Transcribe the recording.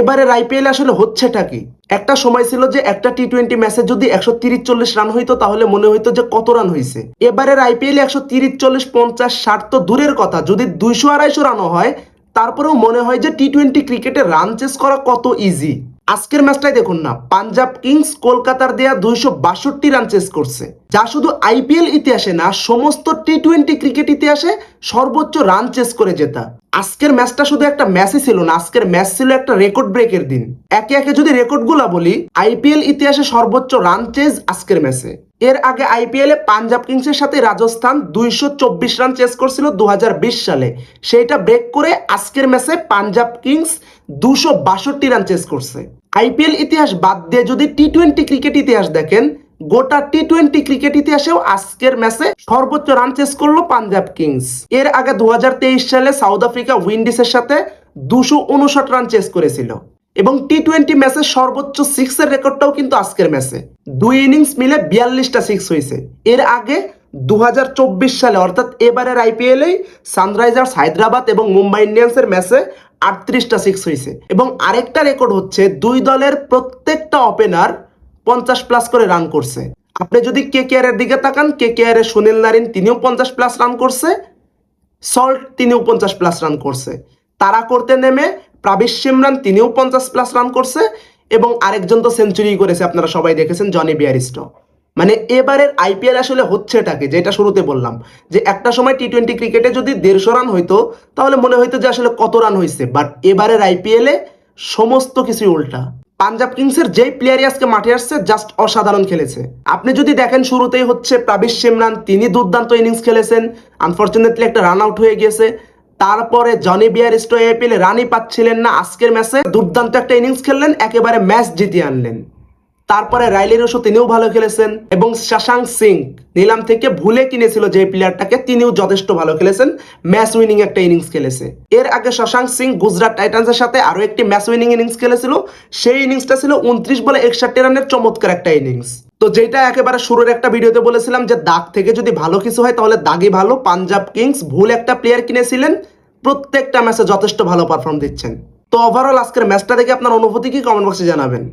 এবারের আইপিএল আসলে হচ্ছেটা কি? একটা সময় ছিল যে একটা টি টোয়েন্টি ম্যাচে যদি একশো তিরিশ চল্লিশ রান হইতো, তাহলে মনে হইতো যে কত রান হয়েছে এবারের আইপিএল একশো তিরিশ চল্লিশ, পঞ্চাশ, ষাট তো দূরের কথা। যদি দুইশো আড়াইশো রানও হয়, তারপরেও মনে হয় যে টি টোয়েন্টি ক্রিকেটে রান চেস করা কত ইজি আজকের ম্যাচটাই দেখুন না, পাঞ্জাব কিংস কলকাতার দেয়া দুইশো বাষট্টি রান চেস করছে। যা শুধু আইপিএল ইতিহাসে না, সমস্ত টি টোয়েন্টি ক্রিকেট ইতিহাসে সর্বোচ্চ রান চেস করে জেতা। আজকের ম্যাচটা শুধু একটা ম্যাচই ছিল না, আজকের ম্যাচ ছিল একটা রেকর্ড ব্রেকের দিন। একে একে যদি রেকর্ডগুলো বলি আইপিএল ইতিহাসে সর্বোচ্চ রান চেজ আজকের ম্যাচে। এর আগে আইপিএলে পাঞ্জাব কিংসের সাথে রাজস্থান দুইশো চব্বিশ রান চেস করছিল দু হাজার বিশ সালে। সেইটা ব্রেক করে আজকের ম্যাচে পাঞ্জাব কিংস দুশো বাষট্টি রান চেস করছে। আইপিএল ইতিহাস বাদ দিয়ে যদি টি টোয়েন্টি ক্রিকেট ইতিহাস দেখেন, গোটা টি টোয়েন্টি ক্রিকেট ইতিহাসেও আজকের ম্যাচে সর্বোচ্চ রান চেস করল পাঞ্জাব কিংস এর আগে দু হাজার তেইশ সালে সাউথ আফ্রিকা উইন্ডিজের সাথে দুশো উনষাট রান চেস করেছিল। এবং টি টোয়েন্টি ম্যাচের সর্বোচ্চ সিক্সের রেকর্ডটাও কিন্তু আজকের ম্যাচে দুই ইনিংস মিলে বিয়াল্লিশটা সিক্স হয়েছে। এর আগে দু হাজার চব্বিশ সালে, অর্থাৎ এবারের আইপিএলেই সানরাইজার্স হায়দ্রাবাদ এবং মুম্বাই ইন্ডিয়ান্সের ম্যাচে আটত্রিশটা সিক্স হয়েছে। এবং আরেকটা রেকর্ড হচ্ছে, দুই দলের প্রত্যেকটা ওপেনার পঞ্চাশ প্লাস করে রান করছে। আপনি যদি কে কে আর এর দিকে তাকান কে কে এর সুনীল নারিন তিনিও পঞ্চাশ প্লাস রান করছে, সল্ট তিনিও পঞ্চাশ প্লাস রান করছে। তারা করতে নেমে প্রাবিশ সিমরান তিনিও পঞ্চাশ প্লাস রান করছে এবং আরেকজন তো সেঞ্চুরি করেছে, আপনারা সবাই দেখেছেন, জনি বিয়ারিস্টো। মানে এবারের আইপিএল আসলে হচ্ছেটাকে যেটা শুরুতে বললাম। যে একটা সময় টি টোয়েন্টি ক্রিকেটে যদি দেড়শো রান হইতো, তাহলে মনে হইতো যে আসলে কত রান হয়েছে বাট এবারের আইপিএলে সমস্ত কিছুই উল্টা। পাঞ্জাব কিংসের যেই প্লেয়ারই আজকে মাঠে আসছে জাস্ট অসাধারণ খেলেছে। আপনি যদি দেখেন শুরুতেই হচ্ছে প্রাবিশ সিমরান, তিনি দুর্দান্ত ইনিংস খেলেছেন। আনফর্চুনেটলি একটা রান আউট হয়ে গিয়েছে। তারপরে জনি বিয়ার স্টো এপিএল রানই পাচ্ছিলেন না আজকের ম্যাচে দুর্দান্ত একটা ইনিংস খেললেন, একেবারে ম্যাচ জিতিয়ে আনলেন। তারপরে রাইলি রুশো তিনিও ভালো খেলেছেন এবং শাশাঙ্ক সিং নিলাম থেকে ভুলে কিনেছিল যে প্লেয়ারটাকে তিনিও যথেষ্ট ভালো খেলেছেন ম্যাচ উইনিং একটা ইনিংস খেলেছে। এর আগে শশাঙ্ক সিং গুজরাট টাইটান্সের সাথে আরও একটি ম্যাচ উইনিং ইনিংস খেলেছিল, সেই ইনিংসটা ছিল উনত্রিশ বলে একষট্টি রানের চমৎকার একটা ইনিংস তো যেটা একেবারে শুরুর একটা ভিডিওতে বলেছিলাম যে, দাগ থেকে যদি ভালো কিছু হয় তাহলে দাগই ভালো। পাঞ্জাব কিংস ভুল একটা প্লেয়ার কিনেছিলেন, প্রত্যেকটা ম্যাচে যথেষ্ট ভালো পারফর্ম দিচ্ছেন। তো ওভারঅল আজকের ম্যাচটা দেখে আপনার অনুভূতি কি? কমেন্ট বক্সে জানাবেন।